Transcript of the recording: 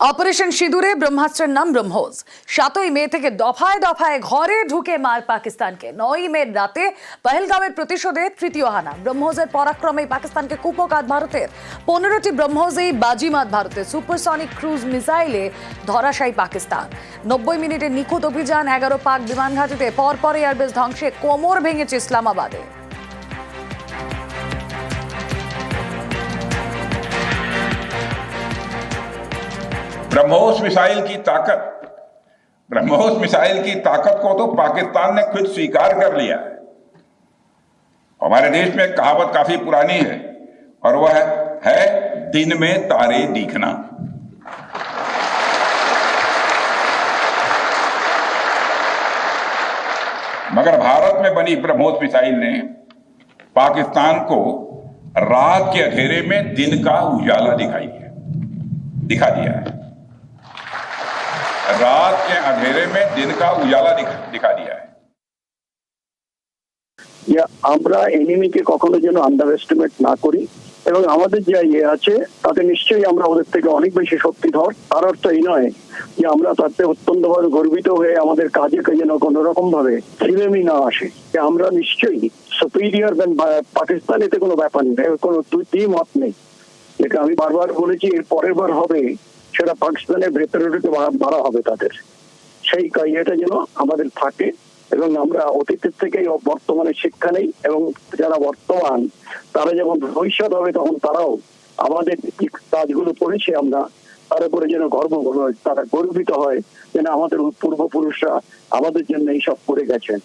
Operation সিঁদুরে ব্রহ্মাস্ত্রের নাম ব্রহ্মোস। সাতই মে থেকে দফায় দফায় ঘরে ঢুকে মার পাকিস্তানকে। নয় মে রাতে পহেলগামের প্রতিশোধে তৃতীয় হানা। ব্রহ্মোসের পরাক্রমে পাকিস্তানকে কুপকাত ভারতের। পনেরোটি ব্রহ্মোসেই বাজিমাত ভারতের সুপারসনিক ক্রুজ মিসাইলে ধরাশায়ী পাকিস্তান। নব্বই মিনিটে নিখুঁত অভিযান, এগারো পাক বিমান ঘাঁটিতে পরপর এয়ারবেস ধ্বংসে কোমর ভেঙেছে ইসলামাবাদে। ब्रह्मोस मिसाइल की ताकत। ब्रह्मोस मिसाइल की ताकत को तो पाकिस्तान ने खुद स्वीकार कर लिया। है हमारे देश में कहावत काफ़ी पुरानी है, और वह है दिन में तारे दिखना। मगर भारत में बनी ब्रह्मोस मिसाइल ने पाकिस्तान को रात के अंधेरे में दिन का उजाला दिखाई है दिखा दिया है। रात के अंधेरे में दिन का उजाला दिखा, दिखा दिया है যে আমরা এনিমিকে কখনো যেন আন্ডার এস্টিমেট না করি এবং আমাদের যে ইয়ে আছে তাতে নিশ্চয়ই আমরা ওদের থেকে অনেক বেশি শক্তিধর তার অর্থ এই নয় যে আমরা তাতে অত্যন্ত ভাবে গর্বিত হয়ে আমাদের কাজে যেন কোন রকম ভাবে খিলেমি না আসে যে আমরা নিশ্চয়ই সুপিরিয়র দেন পাকিস্তান এতে কোনো ব্যাপার নেই এর কোনো দুই দুই মত নেই যেটা আমি বারবার বলেছি এর পরের বার হবে সেটা পাকিস্তানের ভেতরে ঢুকে মারা হবে তাদের। সেই ইয়েটা যেন আমাদের থাকে এবং আমরা অতীতের থেকে বর্তমানে শিক্ষা নেই এবং যারা বর্তমান, তারা যেমন ভবিষ্যৎ হবে তখন তারাও আমাদের কাজগুলো করেছি আমরা, তার উপরে যেন গর্ব তারা গর্বিত হয় যেন আমাদের পূর্বপুরুষরা আমাদের জন্য এইসব করে গেছেন।